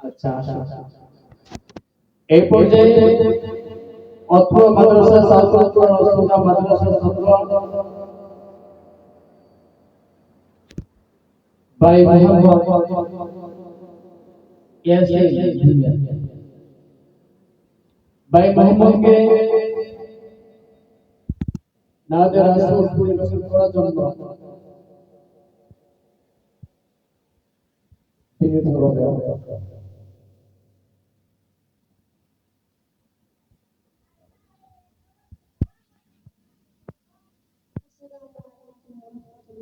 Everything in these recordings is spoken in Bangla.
আচ্ছা আচ্ছা এই পর্যায়ে অত্র মাদ্রাসা ছাত্র ও সুদা মাদ্রাসা ছাত্র ভাই মোহাম্মদ ইয়াসিন ভুইয়া। ভাই মোহাম্মদকে নাতে রাসূল পরিবেশন করার জন্য বিনীত হবে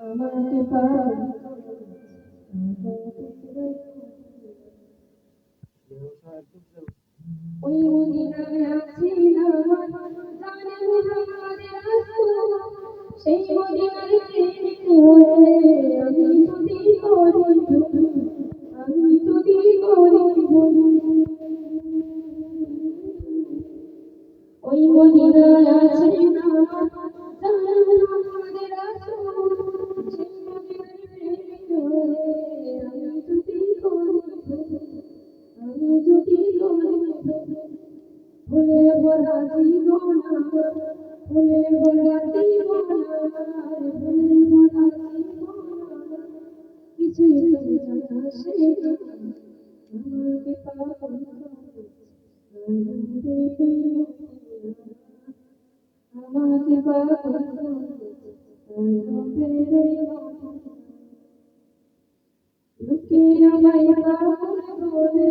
আমাকে ওই মদিনায় আছি না জানে মুহাম্মদ রাসূল সেই মদিনার প্রেমিক আমি যদি করি আমি যদি করি ওই মদিনায় আছি ভরা জীবন ফুলে ভরা জীবন ফুলে ভরা জীবন। কিছুই তুমি জানা সে আমাকে করে। আনন্দে তুই আমাকে করে। আনন্দে তুই লুকে আমায় পাগল বলে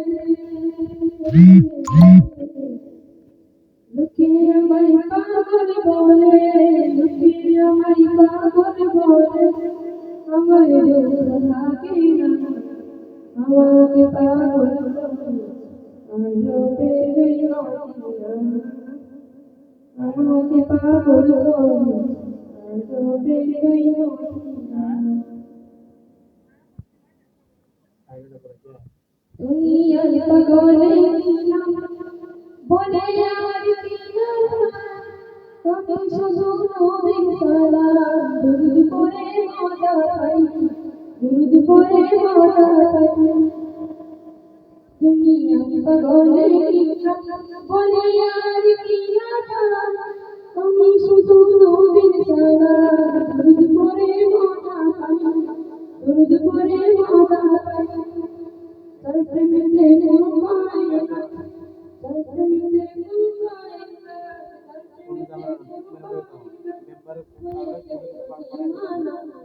পাগল বলে লুকিয়ে আমায় পাগল বলে আমার দুঃখ থাকে না আমাকে পাগল আমাকে পাগল দুনিয়ার পাগলে বলে পাই দুনিয়ার পাগলে বলে আর কি না আমি শুধু নবীর সালাম দুরুদ পড়ে মজা পাই দুরুদ পড়ে মজা পাই তার প্রেমেতে ঘুমায় না তার প্রেমেতে ঘুমায় না তার প্রেমেতে ঘুমায় না